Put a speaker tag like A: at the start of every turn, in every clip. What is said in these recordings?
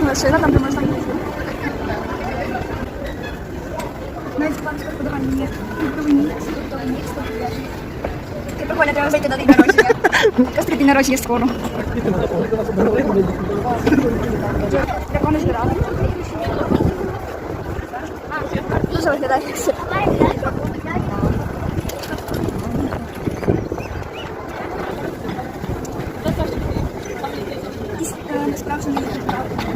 A: приватна машина, там де можна їздити. Навіть панське подавання є. Фруктовий мікс, фруктовий мікс, тобто є. Ти прикольно, треба зайти на день народження. Якраз тобі день народження скоро. Треба не збирати. Дуже виглядає. Якісь е, несправжні відправки.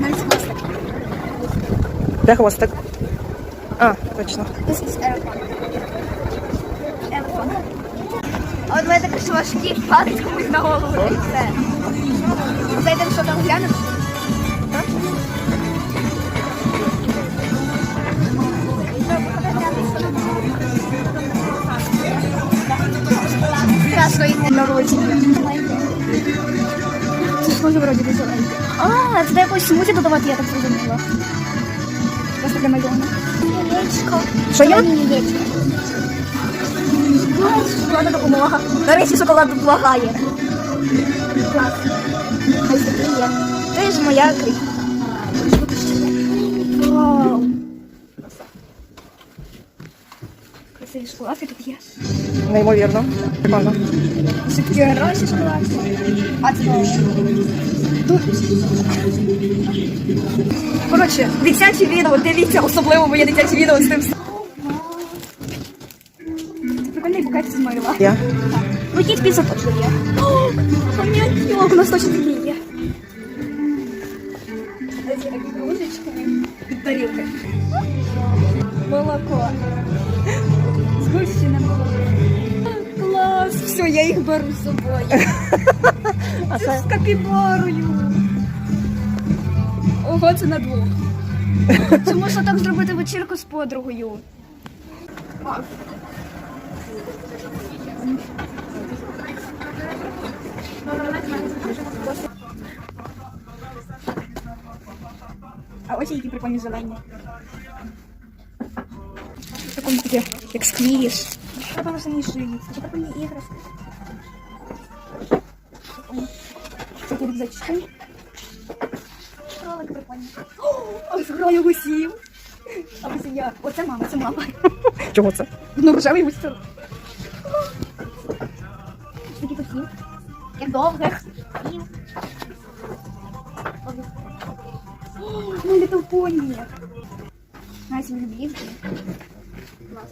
A: Навіть хвостик.
B: Де хвостик? А, точно.
A: This is aircon. Aircon. А от мене що ваш комусь на голову, і все. Там глянемо. Так? Страшно йти народження. Це ж може вроді легко. А, це якось смуті додавати, я так зрозуміла. Для малюнку. Яєчко.
B: Що є?
A: Яєчко. Шоколадна допомога. До шоколад допомагає. Клас. Ось такий є. Ти ж моя крик. Вау. Красиві шоколадки тут є.
B: Неймовірно. Прикольно.
A: Ще такі гроші шоколадки. А це. Коротше, дитячі відео, дивіться, особливо моє дитяче відео з тим. Прикольний букет з мила.
B: Я.
A: Ну, кіт піца точно є. О, Пам'ятник, у нас точно такий є. Ось такі кружечки від тарілки. Молоко. Згущене молоко. Клас! Все, я їх беру з собою.
B: А
A: Це
B: це
A: з капібарою. Ого, це на двох. Чи можна так зробити вечірку з подругою? А ось які прикольні зелені. В таке, як. Що там за шиї? Це прикольні іграшки. Рюкзачки. Кролик прикольний. О, а гусів. А ось я. Оце мама, це мама.
B: чого це?
A: Ну, рожевий гусь це. Такі такі. Як довгих. О, My Little Pony. Навіть він. Клас.